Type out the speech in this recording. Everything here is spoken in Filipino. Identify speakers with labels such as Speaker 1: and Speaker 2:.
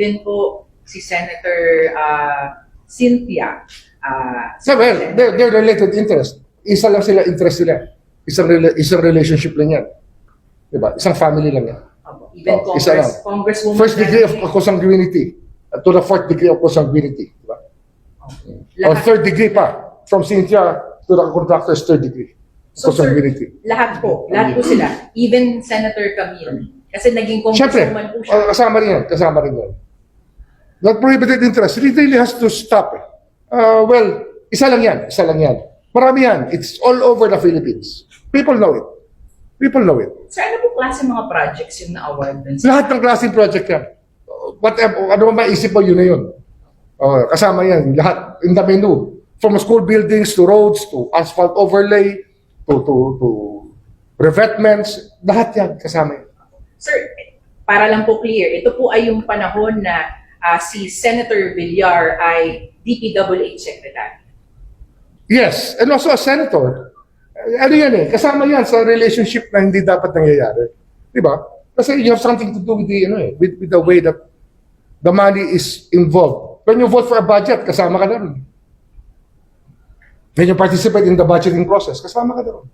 Speaker 1: even po si Senator uh, Cynthia. Uh,
Speaker 2: So, well, they're, they're related interest. Isa lang sila, interest sila. Isang, rela- isang relationship lang yan. Diba? Isang family lang yan.
Speaker 1: Opo, even
Speaker 2: Oh, isa lang.
Speaker 1: Congress, Congresswoman.
Speaker 2: First degree of consanguinity uh, to the fourth degree of consanguinity. Diba? Or
Speaker 1: lahat,
Speaker 2: third degree pa. From Cynthia to the contractor's third degree.
Speaker 1: So, sir,
Speaker 2: consanguinity.
Speaker 1: lahat po, lahat po sila. Even Senator Camille. Kasi naging
Speaker 2: Siyempre,
Speaker 1: congresswoman po siya.
Speaker 2: uh, kasama rin yan. Kasama rin yan. That prohibited interest really has to stop. Uh, well, isa lang yan. Isa lang yan. Marami yan. It's all over the Philippines. People know it. People know it.
Speaker 1: Sir, ano po klase mga projects yung na-award sa
Speaker 2: Lahat ng klaseng project yan. Whatever, ano man maisip mo, yun na yun. Uh, kasama yan. Lahat. In the menu. From school buildings to roads to asphalt overlay to, to, to revetments. Lahat yan kasama yan.
Speaker 1: Sir, para lang po clear, ito po ay yung panahon na ah, si Senator Villar ay DPWH Secretary.
Speaker 2: Yes, and also a senator. Ano yan eh, kasama yan sa relationship na hindi dapat nangyayari. Di ba? Kasi you have something to do with the, ano eh, with, with the way that the money is involved. When you vote for a budget, kasama ka na rin. When you participate in the budgeting process, kasama ka na rin.